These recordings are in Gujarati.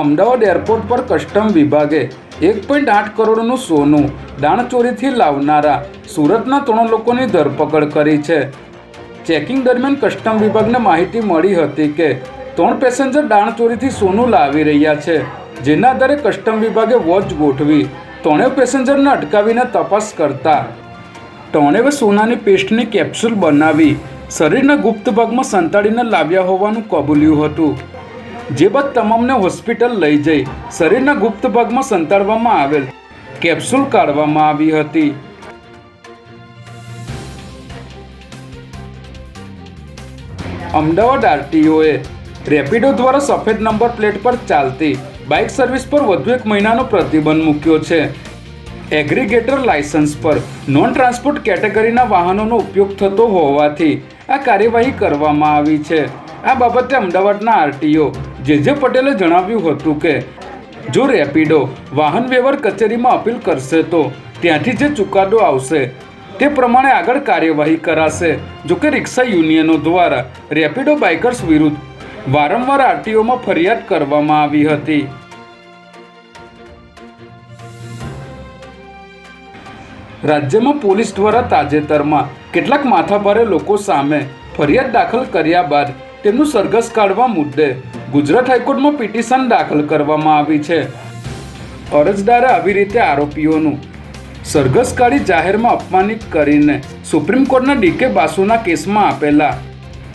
અમદાવાદ એરપોર્ટ પર કસ્ટમ વિભાગે એક પોઈન્ટ આઠ કરોડનું સોનું દાણચોરીથી લાવનારા સુરતના ત્રણ લોકોની ધરપકડ કરી છે. ચેકિંગ દરમિયાન કસ્ટમ વિભાગને માહિતી મળી હતી કે ત્રણ પેસેન્જર દાણચોરીથી સોનું લાવી રહ્યા છે, જેના આધારે કસ્ટમ વિભાગે વોચ ગોઠવી ત્રણેય પેસેન્જરને અટકાવીને તપાસ કરતા. ત્રણેય સોનાની પેસ્ટની કેપ્સ્યુલ બનાવી શરીરના ગુપ્ત ભાગમાં સંતાડીને લાવ્યા હોવાનું કબૂલ્યું હતું. જે બાદ તમામને હોસ્પિટલ લઈ જઈ શરીરના ગુપ્ત ભાગમાં સંતાડવામાં આવેલ કેપ્સ્યુલ કાઢવામાં આવી હતી. અમદાવાદ આરટીઓએ રેપિડો દ્વારા સફેદ નંબર પ્લેટ પર ચાલતી બાઇક સર્વિસ પર વધુ એક મહિનાનો પ્રતિબંધ મૂક્યો છે. એગ્રીગેટર લાયસન્સ પર નોન ટ્રાન્સપોર્ટ કેટેગરીના વાહનોનો ઉપયોગ થતો હોવાથી આ કાર્યવાહી કરવામાં આવી છે. આ બાબતે અમદાવાદના આરટીઓ જે જે પટેલે જણાવ્યું હતું કે, જો રેપિડો વાહન વ્યવહાર કચેરીમાં અપીલ કરશે તો ત્યાંથી જે ચુકાદો આવશે તે પ્રમાણે આગળ કાર્યવાહી કરાશે. જોકે રિક્ષા યુનિયનો દ્વારા રેપિડો બાઇકર્સ વિરુદ્ધ વારંવાર આરટીઓમાં ફરિયાદ કરવામાં આવી હતી. રાજ્યમાં પોલીસ દ્વારા તાજેતરમાં કેટલાક માથાભારે લોકો સામે ફરિયાદ દાખલ કર્યા બાદ તેમનું સરઘસ કાઢવા મુદ્દે ગુજરાત હાઈકોર્ટમાં પિટિશન દાખલ કરવામાં આવી છે. અરજદારે આવી રીતે આરોપીઓનું સરઘસકારી જાહેરમાં અપમાનિત કરીને સુપ્રીમ કોર્ટના ડીકે બાસુના કેસમાં આપેલા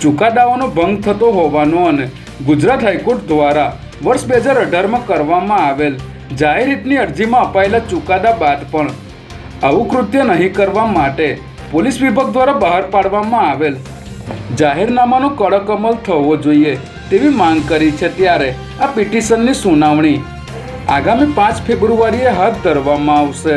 ચુકાદાઓનો ભંગ થતો હોવાનો અને ગુજરાત હાઈકોર્ટ દ્વારા વર્ષ બે હજાર અઢારમાં કરવામાં આવેલ જાહેરહિતની અરજીમાં અપાયેલા ચુકાદા બાદ પણ આવું કૃત્ય નહીં કરવા માટે પોલીસ વિભાગ દ્વારા બહાર પાડવામાં આવેલ જાહેરનામાનો કડક અમલ થવો જોઈએ. તેવી માંગ કરી છે ત્યારે આ પિટિશનની સુનાવણી આગામી પાંચ ફેબ્રુઆરીએ હાથ ધરવામાં આવશે.